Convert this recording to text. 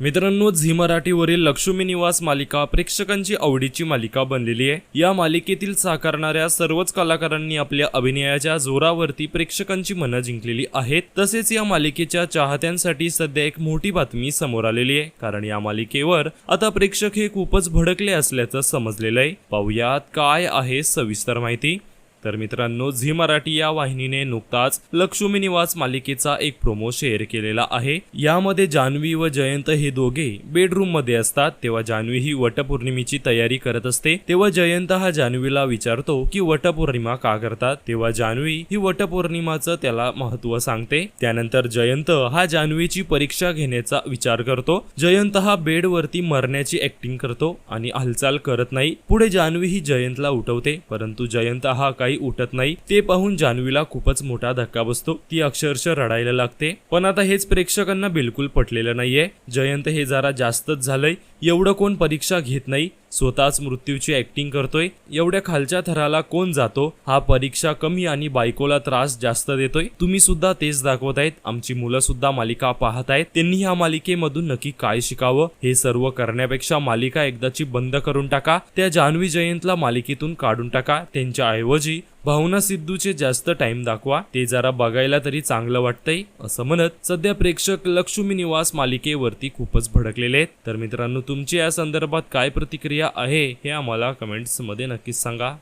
मित्रांनो झी मराठीवरील लक्ष्मी निवास मालिका प्रेक्षकांची आवडीची मालिका बनलेली आहे. या मालिकेतील साकारणाऱ्या सर्वच कलाकारांनी आपल्या अभिनयाच्या जोरावरती प्रेक्षकांची मनं जिंकलेली आहेत. तसेच या मालिकेच्या चाहत्यांसाठी सध्या एक मोठी बातमी समोर आलेली आहे. कारण या मालिकेवर आता प्रेक्षक हे खूपच भडकले असल्याचं समजलेलं आहे. पाहुयात काय आहे सविस्तर माहिती. तर मित्रांनो झी मराठी या वाहिनीने नुकताच लक्ष्मी निवास मालिकेचा एक प्रोमो शेअर केलेला आहे. यामध्ये जान्हवी व जयंत हे दोघे बेडरूममध्ये असतात. तेव्हा जान्हवी ही वटपौर्णिमेची तयारी करत असते. तेव्हा जयंत हा जान्हवीला विचारतो की वटपौर्णिमा का करतात? तेव्हा जान्हवी ही वटपौर्णिमाचं त्याला महत्त्व सांगते. त्यानंतर जयंत हा जान्हवीची परीक्षा घेण्याचा विचार करतो. जयंत हा बेडवरती मरण्याची ऍक्टिंग करतो आणि हालचाल करत नाही. पुढे जान्हवी ही जयंतला उठवते. परंतु जयंत हा काही उठत नाही. ते पाहून जान्हवीला खूपच मोठा धक्का बसतो. ती अक्षरशः रडायला लागते. पण आता हेच प्रेक्षकांना बिलकुल पटलेलं नाहीये. जयंत हे जरा जास्तच झालंय. एवढं कोण परीक्षा घेत नाही स्वतःच मृत्यूची ऍक्टिंग करतोय एवढ्या खालच्या थराला कोण जातो हा परीक्षा कमी आणि बायकोला त्रास जास्त देतोय? तुम्ही सुद्धा तेच दाखवत आहेत आमची मुलं सुद्धा मालिका पाहत आहेत त्यांनी ह्या मालिकेमधून नक्की काय शिकावं हे सर्व करण्यापेक्षा मालिका एकदाची बंद करून टाका त्या जान्हवी जयंतला मालिकेतून काढून टाका त्यांच्या ऐवजी भावना सिद्धूचे जास्त टाइम दाखवा. ते जरा बघायला तरी चांगलं वाटतंय असं म्हणत सध्या प्रेक्षक लक्ष्मी निवास मालिकेवरती खूपच भडकलेले आहेत. तर मित्रांनो तुमची या संदर्भात काय प्रतिक्रिया आहे हे आम्हाला कमेंट्समध्ये नक्कीच सांगा.